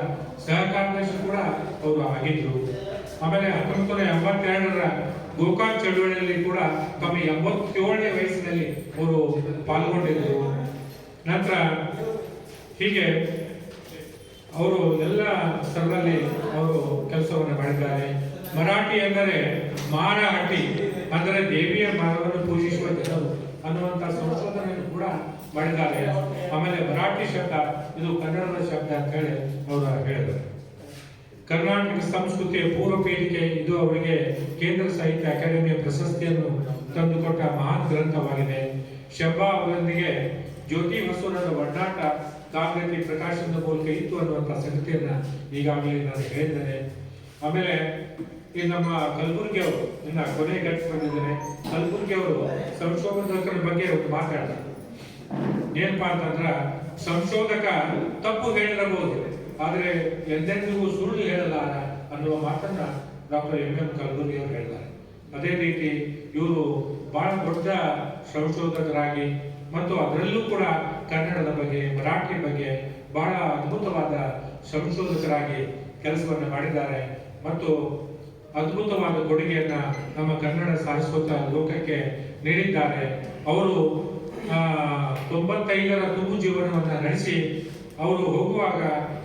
A: ಸಹ ಕಾರ್ಯದರ್ಶಿ ಕೂಡ ಅವರು ಆಗಿದ್ರು. ಆಮೇಲೆ ಹತ್ತೊಂಬತ್ತು ನೂರ ಎಂಬತ್ತೆರಡರ ಗೋಕಾಕ್ ಚಳುವಳಿಯಲ್ಲಿ ಕೂಡ ತಮ್ಮ ಎಂಬತ್ತೇಳನೇ ವಯಸ್ಸಿನಲ್ಲಿ ಅವರು ಪಾಲ್ಗೊಂಡಿದ್ದರು. ನಂತರ ಹೀಗೆ ಅವರು ಎಲ್ಲ ಸ್ಥಳದಲ್ಲಿ ಅವರು ಕೆಲಸವನ್ನು ಮಾಡಿದ್ದಾರೆ. ಮರಾಠಿ ಎಂದರೆ ಮಾರಹಟ್ಟಿ ಅಂದರೆ ದೇವಿಯ ಮರವನ್ನು ಪೂಜಿಸುವ ಜನರು ಅನ್ನುವಂಥ ಸಂಶೋಧನೆಯನ್ನು ಕೂಡ ಮಾಡಿದ್ದಾರೆ. ಆಮೇಲೆ ಮರಾಠಿ ಶಬ್ದ, ಇದು ಕನ್ನಡದ ಶಬ್ದ ಅಂತ ಹೇಳಿ ಅವರು ಹೇಳಿದರು. ಕರ್ನಾಟಕ ಸಂಸ್ಕೃತಿಯ ಪೂರ್ವ ಪೀಳಿಗೆ, ಇದು ಅವರಿಗೆ ಕೇಂದ್ರ ಸಾಹಿತ್ಯ ಅಕಾಡೆಮಿಯ ಪ್ರಶಸ್ತಿಯನ್ನು ತಂದುಕೊಟ್ಟ ಮಹಾನ್ ಗ್ರಂಥವಾಗಿದೆ. ಶಬ್ಬಾ ಅವರೊಂದಿಗೆ ಜ್ಯೋತಿ ಹೊಸೂರರ ಒಡ್ಡಾಟ ಕಾಂಗ್ರೆಸ್ ಪ್ರಕಾಶನದ ಮೂಲಕ ಇತ್ತು ಅನ್ನುವಂಥ ಸಂಗತಿಯನ್ನು ಈಗಾಗಲೇ ನಾನು ಹೇಳಿದ್ದೇನೆ. ಆಮೇಲೆ ಈ ನಮ್ಮ ಕಲಬುರ್ಗಿ ಅವರು ಇನ್ನ ಕೊನೆ ಘಟ್ಟ ಬಂದಿದ್ದಾರೆ ಕಲಬುರ್ಗಿ ಅವರು ಸಂಶೋಧಕರ ಬಗ್ಗೆ ಮಾತಾಡ್ತಾರೆ. ಏನಪ್ಪಾ ಅಂತಂದ್ರ, ಸಂಶೋಧಕ ತಪ್ಪು ಹೇಳಿರಬಹುದು, ಆದರೆ ಎಂದೆಂದಿಗೂ ಸುಳ್ಳು ಹೇಳಲಾರ ಅನ್ನುವ ಮಾತನ್ನ ಡಾಕ್ಟರ್ ಎಂ ಎಂ ಕಲಬುರ್ಗಿ ಅವರು ಹೇಳಿದ್ದಾರೆ ಅದೇ ರೀತಿ ಇವರು ಬಹಳ ದೊಡ್ಡ ಸಂಶೋಧಕರಾಗಿ ಮತ್ತು ಅದರಲ್ಲೂ ಕೂಡ ಕನ್ನಡದ ಬಗ್ಗೆ, ಮರಾಠಿ ಬಗ್ಗೆ ಬಹಳ ಅದ್ಭುತವಾದ ಸಂಶೋಧಕರಾಗಿ ಕೆಲಸವನ್ನು ಮಾಡಿದ್ದಾರೆ. ಮತ್ತು ಅದ್ಭುತವಾದ ಕೊಡುಗೆಯನ್ನ ನಮ್ಮ ಕನ್ನಡ ಸಾಹಿತ್ಯ ಲೋಕಕ್ಕೆ ನೀಡಿದ್ದಾರೆ. ಅವರು ತೊಂಬತ್ತೈದರ ತುಂಬು ಜೀವನವನ್ನ ನಡೆಸಿ, ಅವರು ಹೋಗುವಾಗ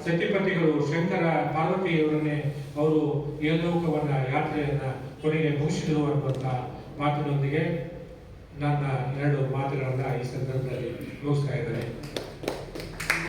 A: ಸತಿಪತಿಗಳು ಶಂಕರ ಪಾರ್ವತಿಯವರನ್ನೇ ಅವರು ಯಲೋಕವನ್ನ ಯಾತ್ರೆಯನ್ನ ಕೊನೆಗೆ ಮುಗಿಸಿದರು ಅನ್ನುವಂಥ ಮಾತಿನೊಂದಿಗೆ ನನ್ನ ಎರಡು ಮಾತುಗಳನ್ನ ಈ ಸಂದರ್ಭದಲ್ಲಿ ಮುಗಿಸ್ತಾ ಇದ್ದಾರೆ